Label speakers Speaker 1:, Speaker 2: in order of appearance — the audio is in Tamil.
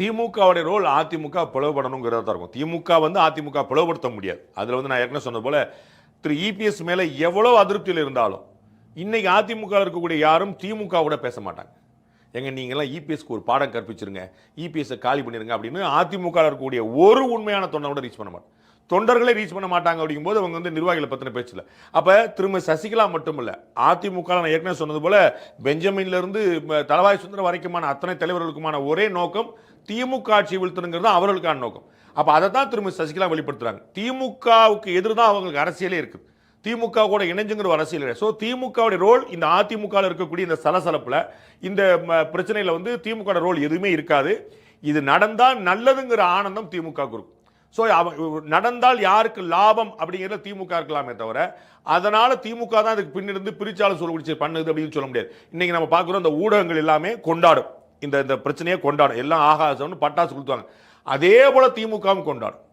Speaker 1: திமுகவுடைய ரோல் அதிமுக பிளவுபடணுங்கிறதா தான் இருக்கும். திமுக வந்து அதிமுக பிளவுபடுத்த முடியாது. அதில் வந்து நான் ஏற்கனவே சொன்னது போல் திரு இபிஎஸ் மேலே எவ்வளோ அதிருப்தியில் இருந்தாலும் இன்னைக்கு அதிமுக இருக்கக்கூடிய யாரும் திமுக கூட பேச மாட்டாங்க. எங்க நீங்களாம் இபிஎஸ்க்கு ஒரு பாடம் கற்பிச்சிருங்க இபிஎஸ்ஸை காலி பண்ணிடுங்க அப்படின்னு அதிமுக இருக்கக்கூடிய ஒரு உண்மையான தொண்டை கூட ரீச் பண்ண மாட்டாங்க. தொண்டர்களே ரீச் பண்ண மாட்டாங்க அப்படிங்கும்போது அவங்க வந்து நிர்வாகிகளை பற்றின பேச்சில். அப்போ திரும்ப சசிகலா மட்டுமில்ல அதிமுக நான் ஏற்கனவே சொன்னது போல் பெஞ்சமின்லேருந்து இருந்து சுந்தரம் வரைக்குமான அத்தனை தலைவர்களுக்குமான ஒரே நோக்கம் திமுக ஆட்சி வீழ்த்தணுங்கிறது தான் அவர்களுக்கான நோக்கம். அப்போ அதை தான் திரும்ப சசிகலா வெளிப்படுத்துகிறாங்க திமுகவுக்கு எதிர் தான் அவங்களுக்கு அரசியலே இருக்குது. திமுக கூட இணைஞ்சுங்கிற ஒரு அரசியல் இல்லை ஸோ திமுகவுடைய ரோல் இந்த அதிமுகவில் இருக்கக்கூடிய இந்த சலசலப்பில் இந்த ம, வந்து திமுக ரோல் எதுவுமே இருக்காது. இது நடந்தால் நல்லதுங்கிற ஆனந்தம் திமுக இருக்கும். ஸோ நடந்தால் யாருக்கு லாபம் அப்படிங்கிறத திமுக இருக்கலாமே தவிர அதனால் திமுக தான் அதுக்கு பின்னிருந்து பிரிச்சாலும் சொல்ல பண்ணுது அப்படின்னு சொல்ல முடியாது. இன்னைக்கு நம்ம பார்க்குறோம் இந்த ஊடகங்கள் எல்லாமே கொண்டாடும். இந்த இந்த பிரச்சனையை கொண்டாடும். எல்லாம் ஆகாசம்னு பட்டாசு கொடுத்தாங்க அதே போல் திமுகவும் கொண்டாடும்.